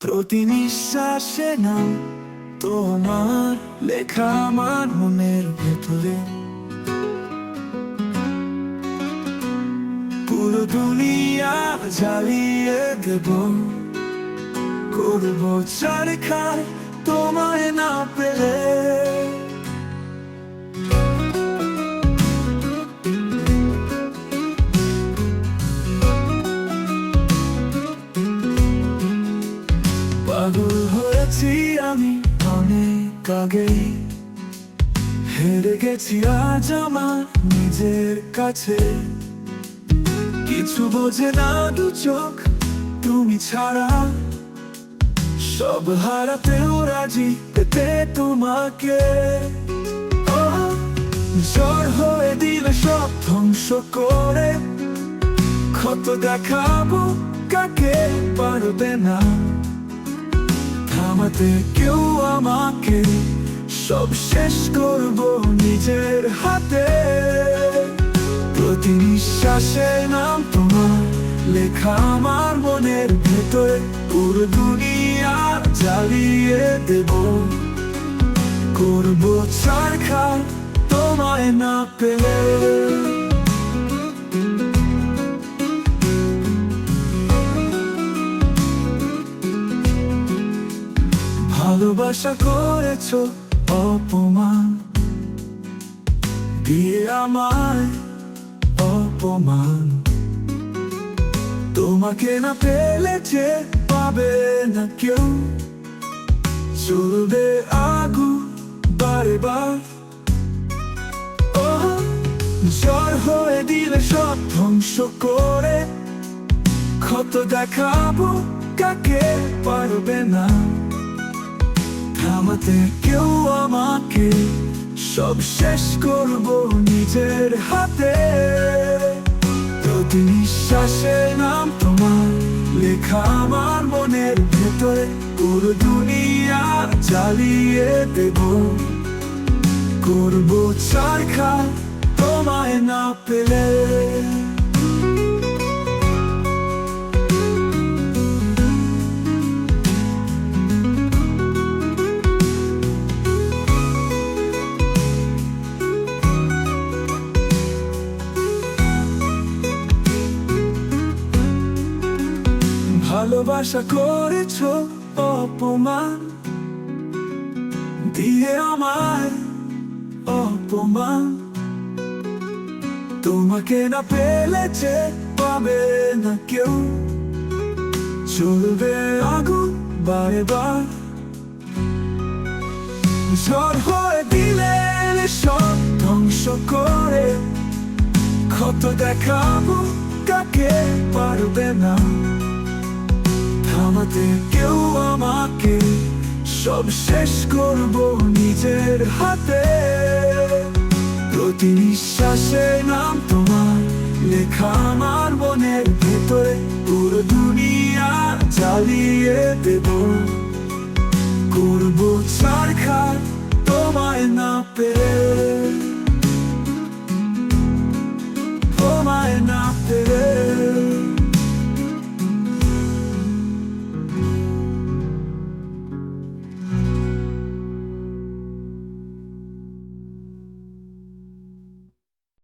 প্রতি নিঃশ্বাসে নাম তোমার লেখা আমার মনের ভেতরে। পুরো দুনিয়া জ্বালিয়ে দেব। করব চারখার তোমায় না পেলে। পাগল হয়েছি আমি অনেক আগে হেরে গেছি আজ আমার নিজের কাছে। কিছু বোঝে না দু চোখ, তুমি ছাড়া। সব হারাতেও রাজি পেতে তোমাকে। জ্বর হয়ে দিলে সব ধ্বংস করে। ক্ষত দেখাবো কাকে, পারবে না। থামাতে কেউ আমাকে সব শেষ করব নিজের হাতে। প্রতি নিঃশ্বাসে নাম তোমার, লেখা আমার মনের ভেতরে পুরো দুনিয়া জ্বালিয়ে দেব। করব চারখা তোমায় না পেলে ভালোবাসা করেছ অপমান। দিয়ে আমায় অপমান। তোমাকে না পেলে যে পাবে না কেউ। চলবে আগু বারে বার। জ্বর হয়ে দিলে সব ধ্বংস করে। ক্ষত দেখাবো কাকে পারবে না। থামাতে কেউ আমাকে সব শেষ করব নিজের হাতে। প্রতি নিঃশ্বাসে নাম তোমার লেখা আমার মনের ভেতরে, পুরো দুনিয়া জ্বালিয়ে দেব। করব চারখা তোমায় না পেলে। ভালোবাসা করেছ অপমান, দিয়ে আমায় অপমান। তোমাকে না পেলে পাবে না কেউ, চলবে আগুন বারে বার। ঝড় হয়ে দিলে সব ধ্বংস করে, ক্ষত দেখাবো কাকে পারবে না। থামাতে কেউ আমাকে সব শেষ করব নিজের হাতে। প্রতি নিঃশ্বাসে নাম তোমার, লেখা আমার মনের ভেতরে পুরো দুনিয়া চালিয়ে দেব। করব ছাড়খার, তোমায় না পেয়ে